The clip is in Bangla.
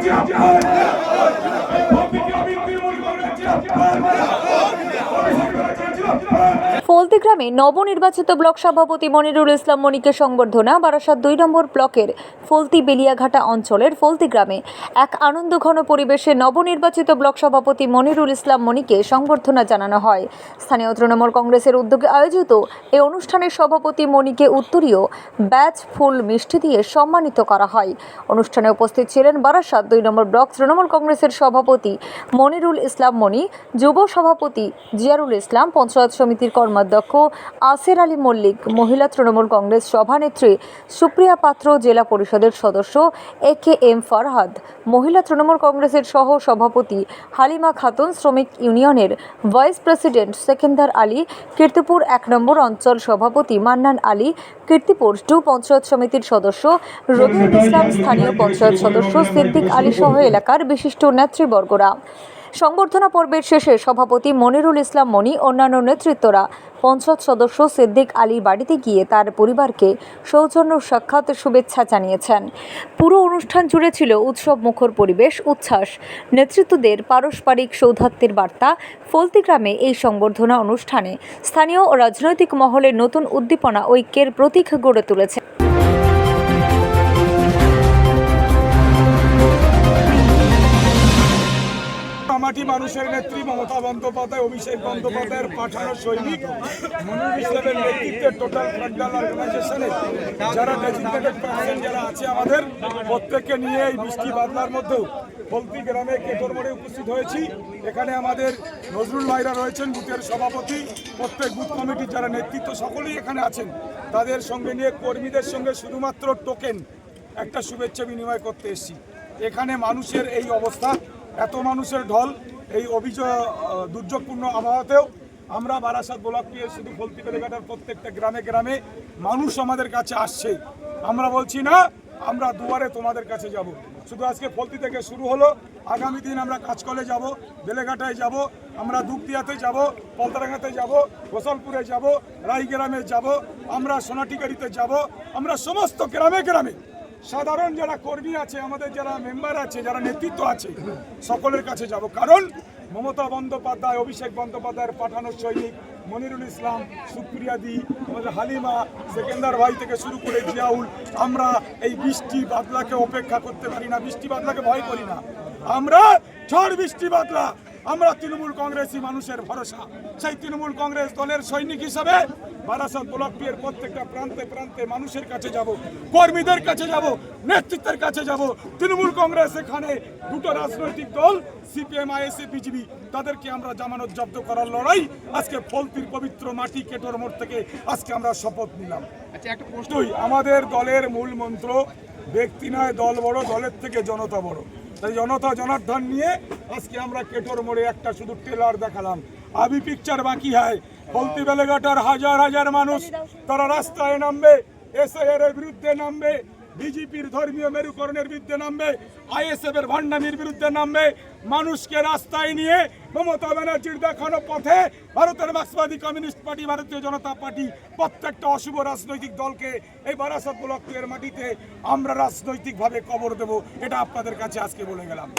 加油 ফলতি গ্রামে নবনির্বাচিত ব্লক সভাপতি মনিরুল ইসলাম মনিকে সংবর্ধনা, বারাসাত দুই নম্বর ব্লকের ফলতি বেলিয়াঘাটা অঞ্চলের ফলতি গ্রামে এক আনন্দঘন পরিবেশে নবনির্বাচিত ব্লক সভাপতি মনিরুল ইসলাম মনিকে সংবর্ধনা জানানো হয়। স্থানীয় তৃণমূল কংগ্রেসের উদ্যোগে আয়োজিত এই অনুষ্ঠানে সভাপতি মনিকে উত্তরীয় ব্যাচ ফুল মিষ্টি দিয়ে সম্মানিত করা হয়। অনুষ্ঠানে উপস্থিত ছিলেন বারাসাত দুই নম্বর ব্লক তৃণমূল কংগ্রেসের সভাপতি মনিরুল ইসলাম মনি, যুব সভাপতি জিয়ারুল ইসলাম, পঞ্চায়েত সমিতির কর্মাধ্যক্ষ আসের আলী মল্লিক, মহিলা তৃণমূল কংগ্রেস সভানেত্রী সুপ্রিয়া পাত্র, জেলা পরিষদের সদস্য এ কে এম ফরহাদ, মহিলা তৃণমূল কংগ্রেসের সহ সভাপতি হালিমা খাতুন, শ্রমিক ইউনিয়নের ভাইস প্রেসিডেন্ট সেকেন্দার আলী, কীর্তিপুর এক নম্বর অঞ্চল সভাপতি মান্নান আলী, কীর্তিপুর টু পঞ্চায়েত সমিতির সদস্য রবিউল ইসলাম, স্থানীয় পঞ্চায়েত সদস্য সিদ্দিক আলী সহ এলাকার বিশিষ্ট নেতৃবর্গরা। সংবর্ধনা পর্বের শেষে সভাপতি মনিরুল ইসলাম মনি, অন্যান্য নেতৃত্বরা, পঞ্চায়েত সদস্য সিদ্দিক আলীর বাড়িতে গিয়ে তার পরিবারকে সৌজন্য সাক্ষাৎ শুভেচ্ছা জানিয়েছেন। পুরো অনুষ্ঠান জুড়ে ছিল উৎসব মুখর পরিবেশ, উচ্ছ্বাস। নেতৃত্বদের পারস্পরিক সৌধাত্বের বার্তা, ফলতি গ্রামে এই সংবর্ধনা অনুষ্ঠানে স্থানীয় রাজনৈতিক মহলে নতুন উদ্দীপনা ঐক্যের প্রতীক গড়ে তুলেছে। মাটি মানুষের নেত্রী মমতা বন্দ্যোপাধ্যায়, অভিষেক বন্দ্যোপাধ্যায়ের পাঠানো সৈনিক, মনির ইসলামের নেতৃত্বে টোটাল ফ্রান্ডাল অর্গানাইজেশনে যারা ডেজিগনেটেড পার্সন যারা আছে আমাদের, প্রত্যেককে নিয়ে এই বৃষ্টি বাদলার মধ্যেও ফলতি গ্রামে কেতর মোড়ে উপস্থিত হয়েছি। এখানে আমাদের নজরুল ভাইরা রয়েছেন, বুথের সভাপতি। প্রত্যেক বুথ কমিটির যারা নেতৃত্ব, সকলেই এখানে আছেন। তাদের সঙ্গে নিয়ে কর্মীদের সঙ্গে শুধুমাত্র টোকেন একটা শুভেচ্ছা বিনিময় করতে এসেছি। এখানে মানুষের এই অবস্থা এত মানুষের ঢল, এই অভিযোগ দুর্যোগপূর্ণ আবহাওয়াতেও আমরা বারাসাত ব্লককে শুধু ফলতি বেলেঘাটার প্রত্যেকটা গ্রামে গ্রামে মানুষ আমাদের কাছে আসছে। আমরা বলছি, না, আমরা দুয়ারে তোমাদের কাছে যাব। শুধু আজকে ফলতি থেকে শুরু হলো, আগামী দিন আমরা কাজকলে যাব, বেলেঘাটায় যাব, আমরা দুপদিয়াতে যাব, পলতারাঙ্গাতে যাব, গোসলপুরে যাব, রায়গ্রামে যাব, আমরা সোনাটিকারিতে যাব, আমরা সমস্ত গ্রামে গ্রামে সাধারণ যারা কর্মী আছে, আমাদের যারা মেম্বার আছে, যারা নেতৃত্ব আছে, সকলের কাছে যাব। কারণ মমতা বন্দ্যোপাধ্যায়, অভিষেক বন্দ্যোপাধ্যায়ের পাঠানো সৈনিক মনিরুল ইসলাম, সুপ্রিয়া দি, আমাদের হালিমা, সেকেন্দার ভাই থেকে শুরু করে জিয়াউল, আমরা এই বৃষ্টি বাদলাকে অপেক্ষা করতে পারি না, বৃষ্টি বাদলাকে ভয় করি না। আমরা ঝড় বৃষ্টি বাদলা আমরা তৃণমূল কংগ্রেসই মানুষের ভরসা। সেই তৃণমূল কংগ্রেস দলের সৈনিক হিসাবে বারাসাত ব্লক এর প্রত্যেকটা প্রান্তে প্রান্তে মানুষের কাছে যাব কর্মীদের কাছে যাব নেতৃত্বের কাছে যাব। তৃণমূল কংগ্রেস এখানে দুটো রাজনৈতিক দল সিপিএম আইএসএ বিজেপি তাদেরকে আমরা জামানত জব্দ করার লড়াই। আজকে ফলতির পবিত্র মাটি কেটোর মোড় থেকে আজকে আমরা শপথ নিলাম। আচ্ছা একটা প্রশ্ন। দুই আমাদের দলের মূল মন্ত্র ব্যক্তি নয় দল বড় দলের থেকে জনতা বড়। তাই জনতা জনার্দন নিয়ে আজকে আমরা কেটোর মোড়ে একটা শুধু ট্রেলার দেখালাম। আবি পিকচার বাকি হয়। বলতি বেলেঘাটার হাজার হাজার মানুষ তারা রাস্তায় নামবে এসআইআর এর বিরুদ্ধে নামবে। বিজেপির ধর্মীয় মেরুকরণের বিরুদ্ধে নামবে আইএসএফ এর ভান্ডামির বিরুদ্ধে নামবে, মানুষকে রাস্তায় নিয়ে মমতা ব্যানার্জির দেখানো পথে ভারতের মার্ক্সবাদী কমিউনিস্ট পার্টি, ভারতীয় জনতা পার্টি প্রত্যেকটা অশুভ রাজনৈতিক দলকে এই বারাসাত ব্লকের মাটিতে আমরা রাজনৈতিকভাবে কবর দেব, এটা আপনাদের কাছে আজকে বলে গেলাম।